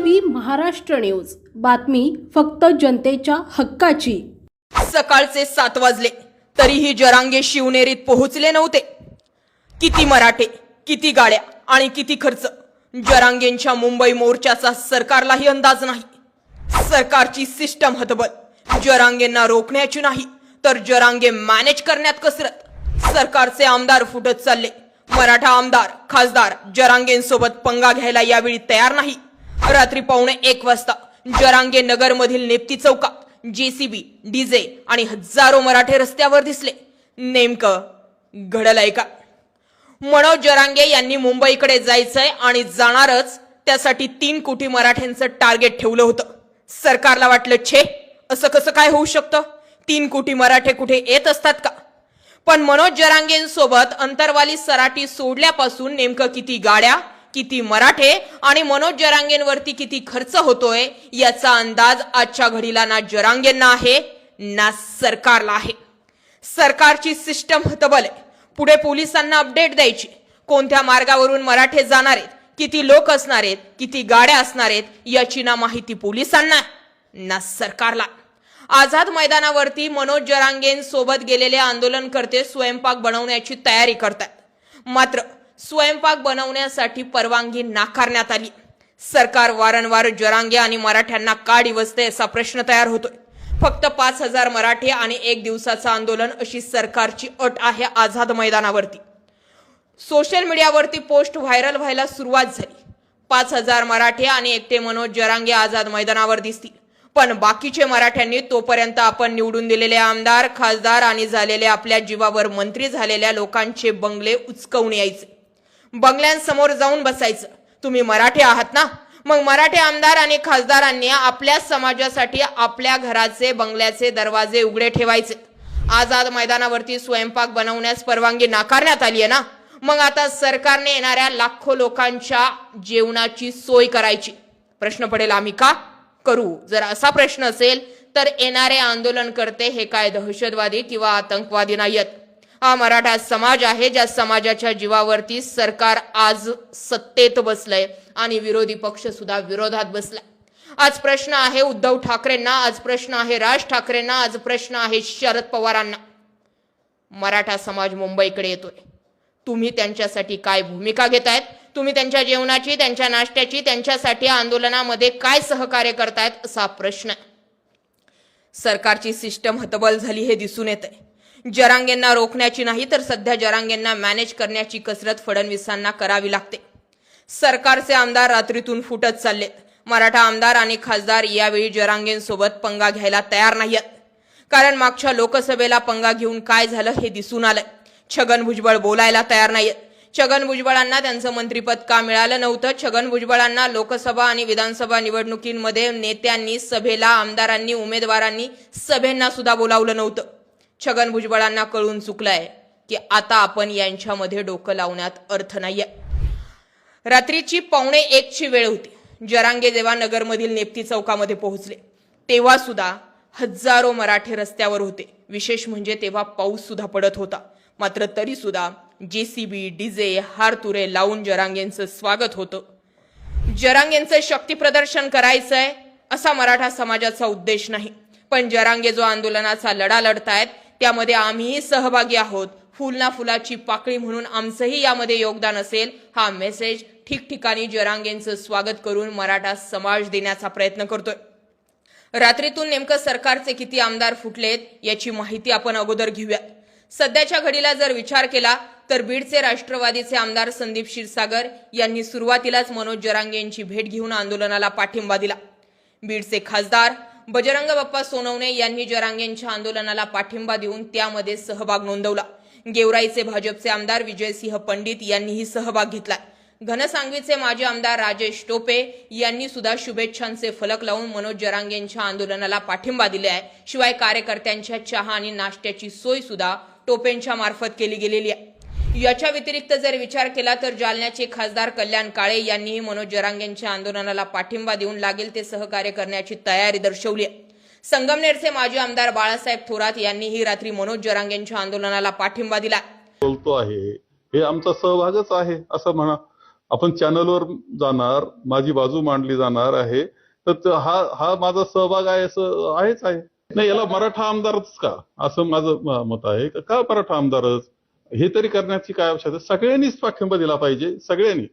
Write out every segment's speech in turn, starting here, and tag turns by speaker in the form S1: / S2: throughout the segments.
S1: V Maharashtra news. बातमी फक्त जनतेच्या हक्काची.
S2: सकाळचे सात वाजले. तरीही जरांगे शिवनेरीत पोहोचले नव्हते. किती मराठे किती गाड्या आणि किती खर्च. जरांगेंच्या मुंबई मोर्चाचा सरकारलाही अंदाज नाही. सरकारची सिस्टम हतबल. जरांगेंना रोखण्याची नाही तर जरांगे मॅनेज करण्यात कसरत. सरकारचे आमदार फुटत चालले. मराठा आमदार खासदार जरांगेंसोबत पंगा घ्यायला यावेळी तयार नाही. रात्री पावणे एक वाजता जरांगे नगर मधील नेप्ती चौकात जेसीबी डीजे आणि हजारो मराठे रस्त्यावर दिसले. नेमकं घडलंय का? मनोज जरांगे यांनी मुंबईकडे जायचंय आणि जाणारच त्यासाठी तीन कोटी मराठ्यांचं टार्गेट ठेवलं होतं. सरकारला वाटलं छे असं कसं काय होऊ शकतं? तीन कोटी मराठे कुठे येत असतात का? पण मनोज जरांगेंसोबत अंतरवाली सराटी सोडल्यापासून नेमकं किती गाड्या किती मराठे आणि मनोज जरांगेंवरती किती खर्च होतोय याचा अंदाज आजच्या घडीला ना जरांगेंना आहे ना सरकारला आहे. सरकारची सिस्टम हतबल आहे. पुढे पोलिसांना अपडेट द्यायची. कोणत्या मार्गावरून मराठे जाणार आहेत किती लोक असणार आहेत किती गाड्या असणार आहेत याची ना माहिती पोलिसांना ना सरकारला. आझाद मैदानावरती मनोज जरांगेन सोबत गेलेले आंदोलनकर्ते स्वयंपाक बनवण्याची तयारी करतात मात्र स्वयंपाक बनवण्यासाठी परवानगी नाकारण्यात आली. सरकार वारंवार जरांगे आणि मराठ्यांना का डिवसते असा प्रश्न तयार होतोय. फक्त पाच हजार मराठे आणि एक दिवसाचं आंदोलन अशी सरकारची अट आहे आझाद मैदानावरती. सोशल मीडियावरती पोस्ट व्हायरल व्हायला सुरुवात झाली. पाच हजार मराठे आणि एकटे मनोज जरांगे आझाद मैदानावर दिसतील. पण बाकीचे मराठ्यांनी तोपर्यंत आपण निवडून दिलेले आमदार खासदार आणि झालेले आपल्या जीवावर मंत्री झालेल्या लोकांचे बंगले उचकवून यायचे. बंगल्यांसमोर जाऊन बसायचं. तुम्ही मराठे आहात ना? मग मराठे आमदार आणि खासदारांनी आपल्या समाजासाठी आपल्या घराचे बंगल्याचे दरवाजे उघडे ठेवायचे. आझाद मैदानावरती स्वयंपाक बनवण्यास परवानगी नाकारण्यात आली आहे ना? मग आता सरकारने येणाऱ्या लाखो लोकांच्या जेवणाची सोय करायची. प्रश्न पडेल आम्ही का? करू. जर असा प्रश्न असेल तर येणारे आंदोलनकर्ते हे काय दहशतवादी किंवा आतंकवादी नाहीत हा मराठा समाज आहे ज्या समाजाच्या जीवावरती सरकार आज सत्तेत बसलंय आणि विरोधी पक्ष सुद्धा विरोधात बसलाय. आज प्रश्न आहे उद्धव ठाकरेंना आज प्रश्न आहे राज ठाकरेंना आज प्रश्न आहे शरद पवारांना. मराठा समाज मुंबईकडे येतोय. तुम्ही त्यांच्यासाठी काय भूमिका घेतायत? तुम्ही त्यांच्या जेवणाची त्यांच्या नाश्त्याची त्यांच्यासाठी आंदोलनामध्ये काय सहकार्य करतायत असा प्रश्न आहे. सरकारची सिस्टम हतबल झाली हे दिसून येत आहे जरांगेंना रोखण्याची नाही तर सध्या जरांगेंना मॅनेज करण्याची कसरत फडणवीसांना करावी लागते. सरकारचे आमदार रात्रीतून फुटत चाललेत मराठा आमदार आणि खासदार यावेळी जरांगेंसोबत पंगा घ्यायला तयार नाहीयेत. कारण मागच्या लोकसभेला पंगा घेऊन काय झालं हे दिसून आलंय. छगन भुजबळ बोलायला तयार नाहीयेत. छगन भुजबळांना त्यांचं मंत्रिपद का मिळालं नव्हतं? छगन भुजबळांना लोकसभा आणि विधानसभा निवडणुकींमध्ये नेत्यांनी सभेला आमदारांनी उमेदवारांनी सभेंना सुद्धा बोलावलं नव्हतं. छगन भुजबळांना कळून चुकलंय की आता आपण यांच्यामध्ये डोकं लावण्यात अर्थ नाहीये. रात्रीची पावणे एकची वेळ होती. जरांगे जेव्हा नगरमधील नेप्ती चौकामध्ये पोहोचले. तेव्हा सुद्धा हजारो मराठे रस्त्यावर होते. विशेष म्हणजे तेव्हा पाऊस सुद्धा पडत होता. मात्र तरी सुद्धा जेसीबी डीजे हारतुरे लावून जरांगेंचं स्वागत होतं. जरांगेंचं शक्ती प्रदर्शन करायचंय असा मराठा समाजाचा उद्देश नाही. पण जरांगे जो आंदोलनाचा लढा लढतायत त्यामध्ये आम्हीही सहभागी आहोत. फुल ना फुलाची पाकळी म्हणून आमचंही यामध्ये योगदान असेल. हा मेसेज ठिकठिकाणी जरांगेंचं स्वागत करून मराठा समाज देण्याचा प्रयत्न करतोय. रात्रीतून नेमकं सरकारचे किती आमदार फुटलेत याची माहिती आपण अगोदर घेऊया. सध्याच्या घडीला जर विचार केला तर बीडचे राष्ट्रवादीचे आमदार संदीप क्षीरसागर यांनी सुरुवातीलाच मनोज जरांगे यांची भेट घेऊन आंदोलनाला पाठिंबा दिला. बीडचे खासदार बजरंग बाप्पा सोनवणे यांनी जरांगेंच्या आंदोलनाला पाठिंबा देऊन त्यामध्ये सहभाग नोंदवला. गेवराईचे भाजपचे आमदार विजयसिंह पंडित यांनीही सहभाग घेतलाय घनसांगवीचे माजी आमदार राजेश टोपे यांनी सुद्धा शुभेच्छांचे फलक लावून मनोज जरांगेंच्या आंदोलनाला पाठिंबा दिले आहे. शिवाय कार्यकर्त्यांच्या चहा आणि नाश्त्याची सोय सुद्धा टोपेंच्या मार्फत केली गेलेली आहे. याच्या व्यतिरिक्त जर विचार केला तर जालन्याचे खासदार कल्याण काळे यांनीही मनोज जरांगेंच्या आंदोलनाला पाठिंबा देऊन लागेल ते सहकार्य करण्याची तयारी दर्शवली आहे. संगमनेरचे माजी आमदार बाळासाहेब थोरात यांनीही रात्री मनोज जरांगेंच्या आंदोलनाला पाठिंबा दिला
S3: बोलतो आहे हे आमचा सहभागच आहे असं म्हणा. आपण चॅनलवर जाणार माझी बाजू मांडली जाणार आहे तर हा हा माझा सहभाग आहे असं आहेच आहे. नाही याला मराठा आमदारच का? असं माझं मत आहे. का- का मराठा आमदारच? हे तरी करण्याची काय आवश्यकता सगळ्यांनीच पाठिंबा दिला पाहिजे सगळ्यांनी.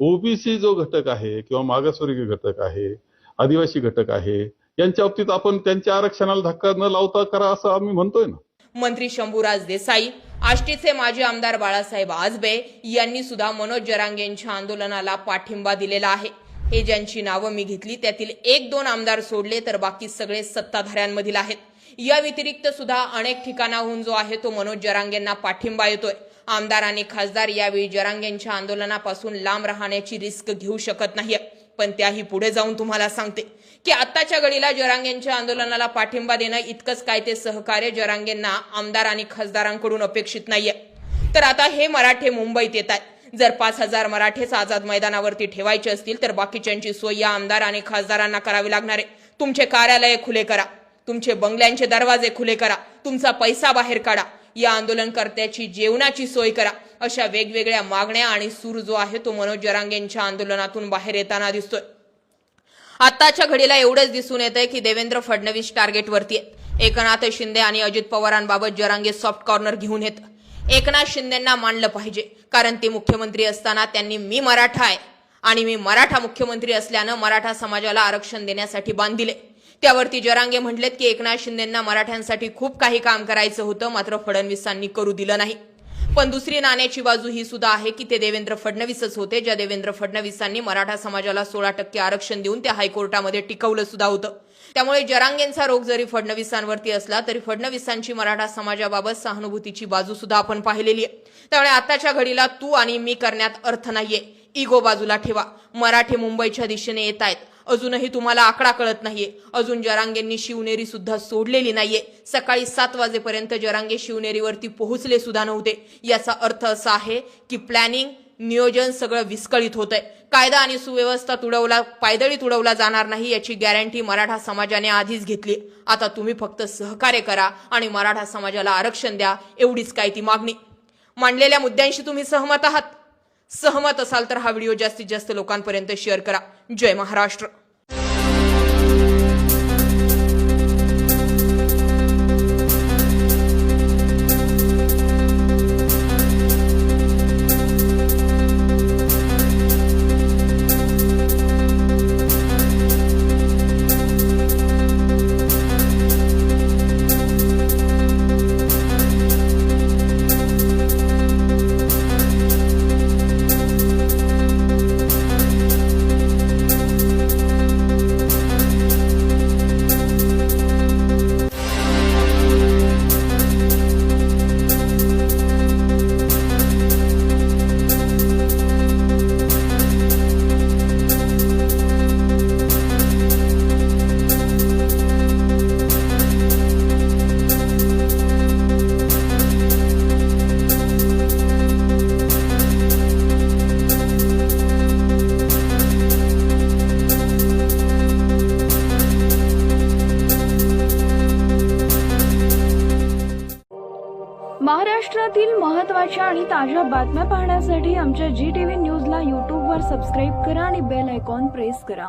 S3: ओबीसी जो घटक आहे किंवा मागासवर्गीय घटक आहे आदिवासी घटक आहे यांच्या बाबतीत आपण त्यांच्या आरक्षणाला धक्का न लावता करा असं आम्ही म्हणतोय ना.
S2: मंत्री शंभूराज देसाई आष्टीचे माजी आमदार बाळासाहेब आजबे यांनी सुद्धा मनोज जरांगेंच्या आंदोलनाला पाठिंबा दिलेला आहे. हे ज्यांची नावं मी घेतली त्यातील एक दोन आमदार सोडले तर बाकी सगळे सत्ताधाऱ्यांमधील आहेत. या व्यतिरिक्त सुद्धा अनेक ठिकाणाहून जो आहे तो मनोज जरांगेंना पाठिंबा येतोय. आमदार आणि खासदार यावेळी जरांगेंच्या आंदोलनापासून लांब राहण्याची रिस्क घेऊ शकत नाहीये. पण त्याही पुढे जाऊन तुम्हाला सांगते की आत्ताच्या घडीला जरांगेंच्या आंदोलनाला पाठिंबा देणं इतकंच काय ते सहकार्य जरांगेंना आमदार आणि खासदारांकडून अपेक्षित नाहीये. तर आता हे मराठे मुंबईत येत आहेत. जर पाच हजार मराठेच आझाद मैदानावरती ठेवायचे असतील तर बाकीच्यांची सोय या आमदार आणि खासदारांना करावी लागणार आहे. तुमचे कार्यालय खुले करा. तुमचे बंगल्यांचे दरवाजे खुले करा. तुमचा पैसा बाहेर काढा. या आंदोलनकर्त्याची जेवणाची सोय करा. अशा वेगवेगळ्या मागण्या आणि सूर जो आहे तो मनोज जरांगेंच्या आंदोलनातून बाहेर येताना दिसतोय. आत्ताच्या घडीला एवढंच दिसून येत आहे की देवेंद्र फडणवीस टार्गेटवरती आहेत. एकनाथ शिंदे आणि अजित पवारांबाबत जरांगे सॉफ्ट कॉर्नर घेऊन येत. एकनाथ शिंदेंना मानलं पाहिजे. कारण ते मुख्यमंत्री असताना त्यांनी मी मराठा आहे. आणि मी मराठा मुख्यमंत्री असल्यानं मराठा समाजाला आरक्षण देण्यासाठी बांधिले त्यावरती जरांगे म्हटलेत की एकनाथ शिंदेंना मराठ्यांसाठी खूप काही काम करायचं होतं मात्र फडणवीसांनी करू दिलं नाही. पण दुसरी नाण्याची बाजू ही सुद्धा आहे की ते देवेंद्र फडणवीसच होते ज्या देवेंद्र फडणवीसांनी मराठा समाजाला सोळा टक्के आरक्षण देऊन ते हायकोर्टामध्ये टिकवलं सुद्धा होतं. त्यामुळे जरांगेंचा रोग जरी फडणवीसांवरती असला तरी फडणवीसांची मराठा समाजाबाबत सहानुभूतीची बाजू सुद्धा आपण पाहिलेली आहे. त्यामुळे आताच्या घडीला तू आणि मी करण्यात अर्थ नाहीये. इगो बाजूला ठेवा. मराठे मुंबईच्या दिशेने येत आहेत अजूनही तुम्हाला आकडा कळत नाहीये. अजून जरांगेंनी शिवनेरी सुद्धा सोडलेली नाहीये. सकाळी सात वाजेपर्यंत जरांगे शिवनेरीवरती पोहोचले सुद्धा नव्हते. याचा अर्थ असा आहे की प्लॅनिंग नियोजन सगळं विस्कळीत होत आहे कायदा आणि सुव्यवस्था तुडवला पायदळी तुडवला जाणार नाही याची गॅरंटी मराठा समाजाने आधीच घेतली. आता तुम्ही फक्त सहकार्य करा आणि मराठा समाजाला आरक्षण द्या एवढीच काय ती मागणी. मांडलेल्या मुद्द्यांशी तुम्ही सहमत आहात. सहमत असाल तर हा व्हिडिओ जास्तीत जास्त लोकांपर्यंत शेअर करा. जय महाराष्ट्र.
S4: महाराष्ट्रातील महत्त्वाच्या आणि ताज्या बातम्या पाहण्यासाठी आमच्या जी टी व्ही न्यूजला यूट्यूबवर सबस्क्राईब करा आणि बेल आयकॉन प्रेस करा.